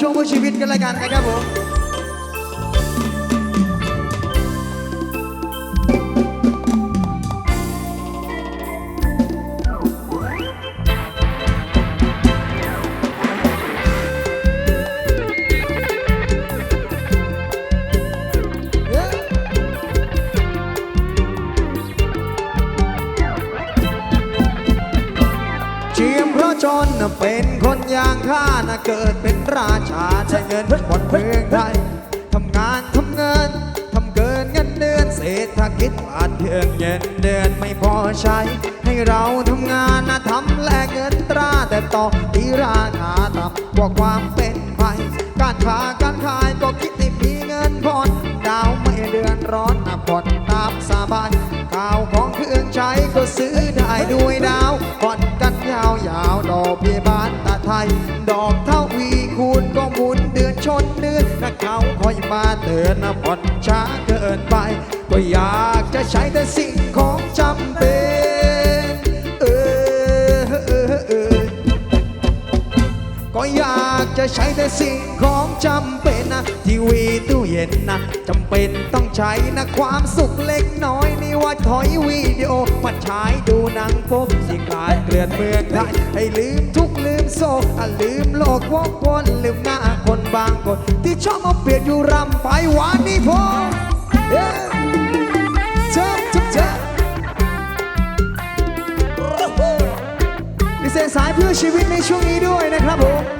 ช่วงเพื่อชีวิตกันละกันนะครับผม ข้าน่ะเกิดเป็นราชาใช้เงินบนเมืองไทยทำงานทำเงินทำเกินเงินเดือนเศรษฐกิจบาดเทือนเงินเดือนไม่พอใช้ ให้เราทำงานนะทำแลกเงินตราแต่ต่อที่ราคาต่ำกว่าความเป็นไปการค้าานตาไทยดอกเท่าวีคูณก็หมุนเดือนชนเดือนนะเขาคอยมาเตือนนะผ่อนช้าเกินไป ก็อยากจะใช้แต่สิ่งของจำเป็นเออเออเออก็อยากจะใช้แต่สิ่งของจำเป็น นะทีวีตู้เย็นนะจำเป็นต้องใช้นะความสุขเล็กน้อยนี่ว่าถอยวิดีโอมาฉายดูหนังพบสิ่กลายเกลื่อนเมืองไทยให้ลืมทุกลืมโศกลืมโลกวกวนลืมหน้าคนบางคน ที่ชอบมาเปลี่ยนอยู่รำไปหวานนี่พอเย้เจ้าเจ้าเจ้าพิเศษสายเพื่อชีวิตในช่วงนี้ด้วยนะครับผม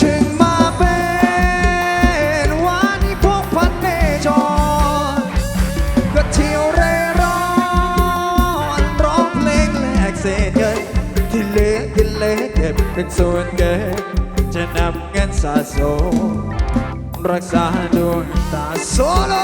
ถึงมาเป็นวานิพกพันเนจรก็เที่ยวเร่ร่อนร้องเพลงแลกเศษเงิน ที่เหลือกินเหลยเก็บเป็นส่วนเกินจะนำเงินสะสมรักษาดวงตาโซโล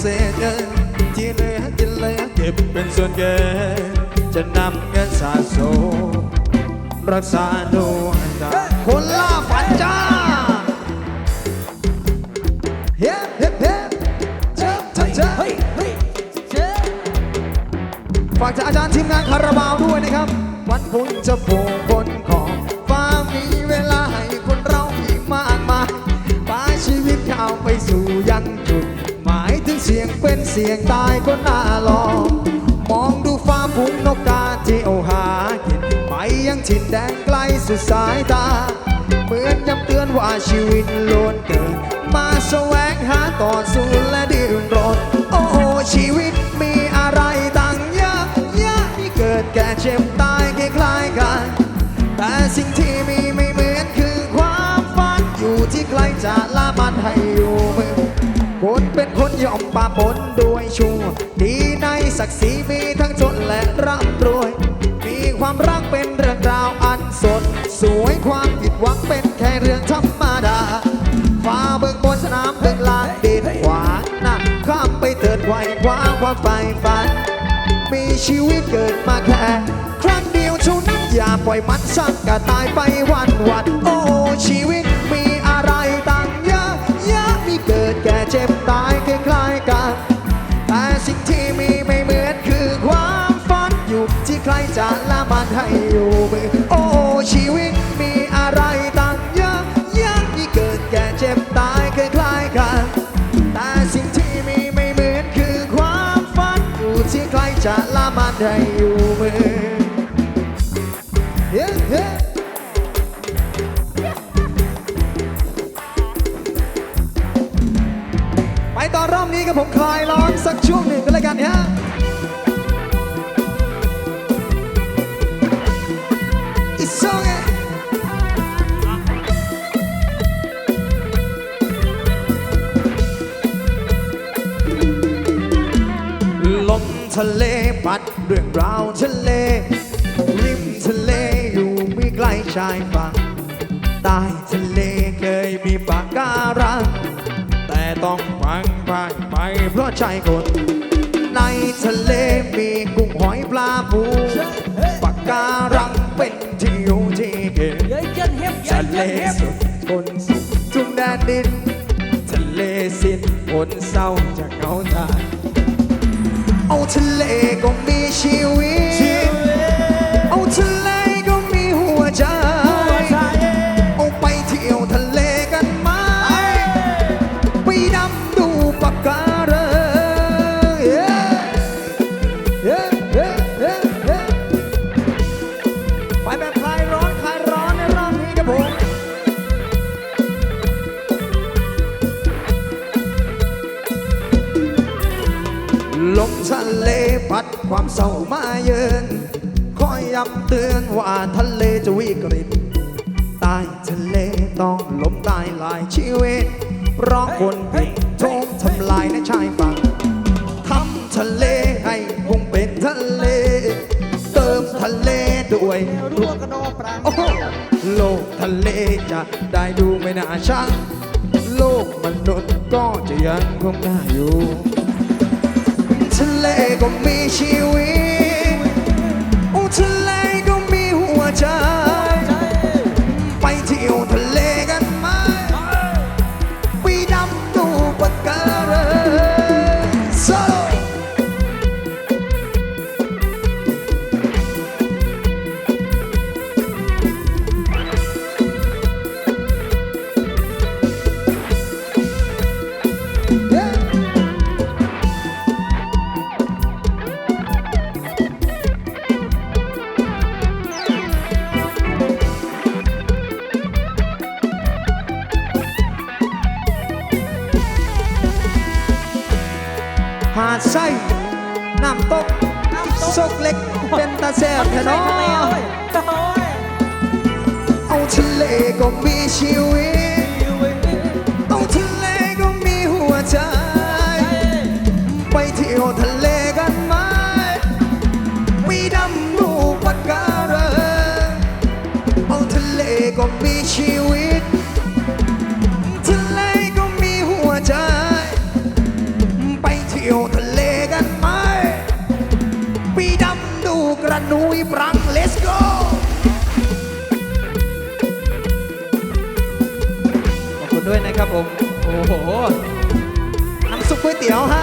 เศษเงินที่เหลือกินเหลยเก็บเป็นส่วนเกินจะนำเงินสะสมรักษาดวงตาคนล่าฝันจ้า ฝากจากอาจารย์ทีมงานคาราบาวด้วยนะครับ วันพุธจะโผล่บนของฟ้ามีเวลาให้คนเราอีกมากมายปาชีวิตก้าวไปสู่ยันจุด หมายถึงเสียงเป็นเสียงตายก็น่าลอง มองดูฟ้าพุ่งนกกาที่เอหากินไปยังถิ่นแดนไกลสุดสายตา เหมือนย้ำเตือนว่าชีวิตล้วนเกิดมาแสวงหาต่อสู้และดิ้ เจ็บตายคล้ายๆกัน แต่สิ่งที่มีไม่เหมือนคือความฝันอยู่ที่ใครจะละมันให้อยู่มือคนเป็นคนยอมปาปนด้วยชั่วดีในศักดิ์ศรีมีทั้งจนและร่ำรวย มีความรักเป็นเรื่องราวอันสด สวยความผิดหวังเป็นแค่เรื่องธรรมดาฟ้าเบิกบนสนามเบิกลานดินขวางหน้าข้ามไปเถิดไว่คว้าความใฝ่ฝัน มีชีวิตเกิดมาแค่ครั้งเดียวเท่านั้นอย่าปล่อยมันสักกะตายไปวันวันโอ้ชีวิตมีอะไรต่างเยอะแยะมีเกิดแก่เจ็บตายคล้ายๆกันแต่สิ่งที่มีไม่เหมือนคือความฝันอยู่ที่ใครจะละมันให้อยู่ จะละมันให้อยู่มือ Yeah, yeah. ไปตอนรอบนี้กับผมคลายร้อนสักช่วงหนึ่งก็แล้วกันฮะอีกสองเองะเล พัดเรื่องราวทะเล ริมทะเลอยู่ไม่ไกลชายฝั่งใต้ทะเลเคยมีปากการังแต่ต้องพังพ่ายไปเพราะใจคนในทะเลมีกุ้งหอยปลาปูปากการังเป็นที่อยู่ที่เกิดทะเลสุดคนสุดทุ่งแดนดิน ทะเลสิ้นคนเศร้าจากเงาทาย ก็มี ความเศร้ามาเยือนคอยย้ำเตือนว่าทะเลจะวิกฤตใต้ทะเลต้องล้มตายหลายชีวิตเพราะคนผิดโทมทำลายในชายฝั่งทำทะเลให้คงเป็นทะเล เติมทะเลด้วย Rua cái nô prang โอ้โลกทะเลจะได้ดูไม่น่าช่างโลกมนุษย์ก็จะยังคงน่าอยู่ เลก็มีชีวิตโอ้ทะเลก็มีหัวใจ ไปเที่ยวทะเลาดไส้น้ำตกน้ำตกซกเล็กเป็นตาแซ่บแท้เน Thằng này อ ơi Trời เอาทะเลก็มีชีวิต let's go ขอบคุณด้วยนะครับผม โอ้โห น้ำซุปก๋วยเตี๋ยวฮะ